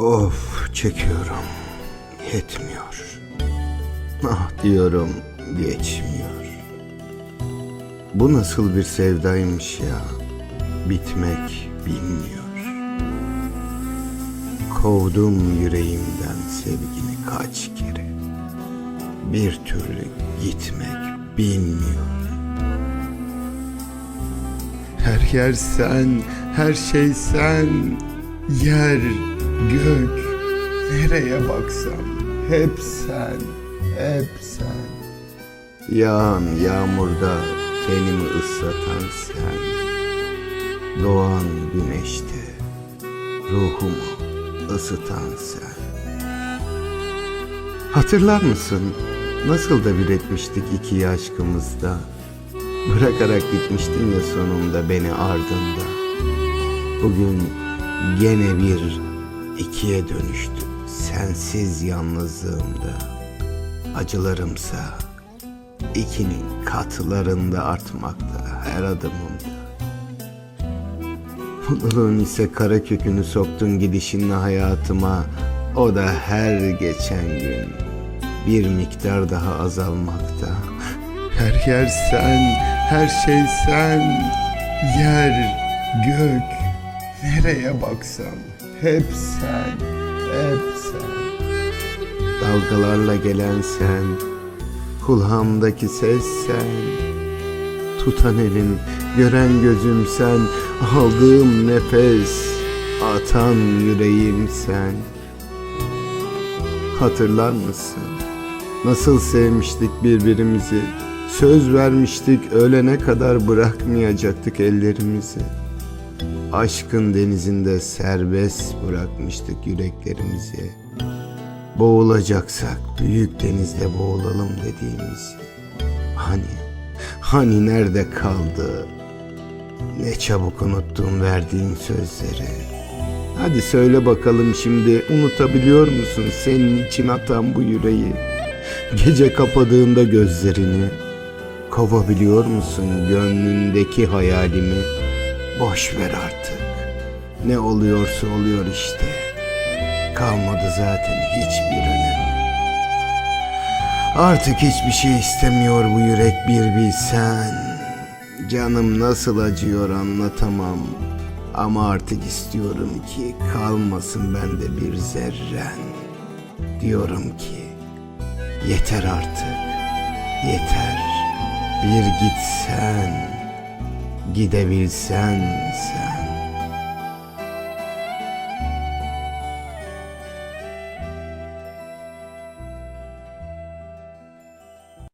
Of çekiyorum. Yetmiyor. Ah diyorum geçmiyor. Bu nasıl bir sevdaymış ya. Bitmek bilmiyor. Kovdum yüreğimden sevgini kaç kere. Bir türlü gitmek bilmiyor. Her yer sen, her şey sen. Yer, gök, nereye baksam hep sen, hep sen. Yağan yağmurda tenimi ıslatan sen. Doğan güneşte ruhumu ısıtan sen. Hatırlar mısın? Nasıl da bir etmiştik iki aşkımızda. Bırakarak gitmiştin ya sonunda beni ardında. Bugün gene bir ikiye dönüştü sensiz yalnızlığımda. Acılarımsa ikinin katlarında artmakta her adımımda. Mutluluğun ise kara kökünü soktun gidişinle hayatıma. O da her geçen gün bir miktar daha azalmakta. Her yer sen, her şey sen. Yer, gök, nereye baksam hep sen, hep sen. Dalgalarla gelen sen, kulağımdaki ses sen. Tutan elim, gören gözüm sen, aldığım nefes, atan yüreğim sen. Hatırlar mısın? Nasıl sevmiştik birbirimizi? Söz vermiştik ölene kadar bırakmayacaktık ellerimizi. Aşkın denizinde serbest bırakmıştık yüreklerimizi. Boğulacaksak büyük denizde boğulalım dediğimiz. Hani, hani nerede kaldı? Ne çabuk unuttun verdiğin sözleri. Hadi söyle bakalım şimdi unutabiliyor musun senin için atan bu yüreği? Gece kapadığında gözlerini kovabiliyor musun gönlündeki hayalimi? Boş ver artık. Ne oluyorsa oluyor işte. Kalmadı zaten hiçbir önemi. Artık hiçbir şey istemiyor bu yürek bir bilsen. Canım nasıl acıyor anlatamam. Ama artık istiyorum ki kalmasın bende bir zerren. Diyorum ki yeter artık. Yeter. Bir gitsen. Gidebilsen sen.